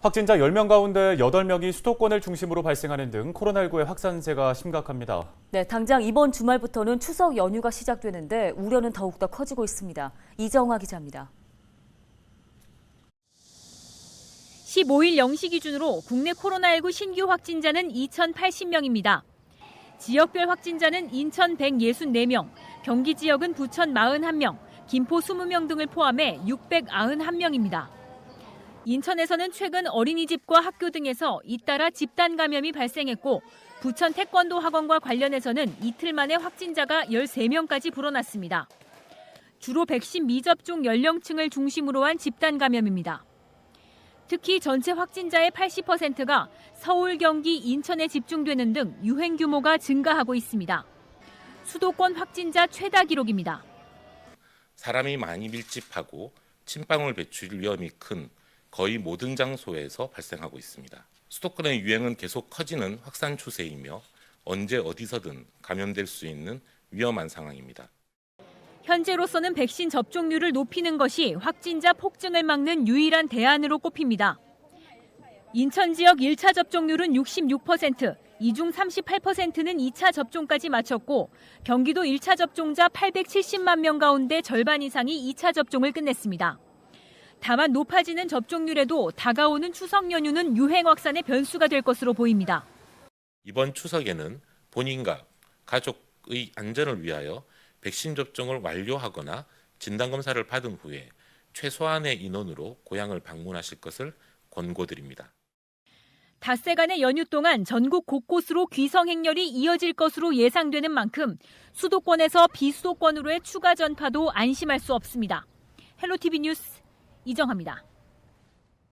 확진자 10명 가운데 8명이 수도권을 중심으로 발생하는 등 코로나19의 확산세가 심각합니다. 네, 당장 이번 주말부터는 추석 연휴가 시작되는데 우려는 더욱더 커지고 있습니다. 이정화 기자입니다. 15일 0시 기준으로 국내 코로나19 신규 확진자는 2,080명입니다. 지역별 확진자는 인천 164명, 경기 지역은 부천 41명, 김포 20명 등을 포함해 691명입니다. 인천에서는 최근 어린이집과 학교 등에서 잇따라 집단 감염이 발생했고 부천 태권도 학원과 관련해서는 이틀 만에 확진자가 13명까지 불어났습니다. 주로 백신 미접종 연령층을 중심으로 한 집단 감염입니다. 특히 전체 확진자의 80%가 서울, 경기, 인천에 집중되는 등 유행 규모가 증가하고 있습니다. 수도권 확진자 최다 기록입니다. 사람이 많이 밀집하고 침방울 배출 위험이 큰 거의 모든 장소에서 발생하고 있습니다. 수도권의 유행은 계속 커지는 확산 추세이며 언제 어디서든 감염될 수 있는 위험한 상황입니다. 현재로서는 백신 접종률을 높이는 것이 확진자 폭증을 막는 유일한 대안으로 꼽힙니다. 인천 지역 1차 접종률은 66%, 이중 38%는 2차 접종까지 마쳤고 경기도 1차 접종자 870만 명 가운데 절반 이상이 2차 접종을 끝냈습니다. 다만 높아지는 접종률에도 다가오는 추석 연휴는 유행 확산의 변수가 될 것으로 보입니다. 이번 추석에는 본인과 가족의 안전을 위하여 백신 접종을 완료하거나 진단 검사를 받은 후에 최소한의 인원으로 고향을 방문하실 것을 권고드립니다. 닷새간의 연휴 동안 전국 곳곳으로 귀성 행렬이 이어질 것으로 예상되는 만큼 수도권에서 비수도권으로의 추가 전파도 안심할 수 없습니다. 헬로티비 뉴스 이정합니다.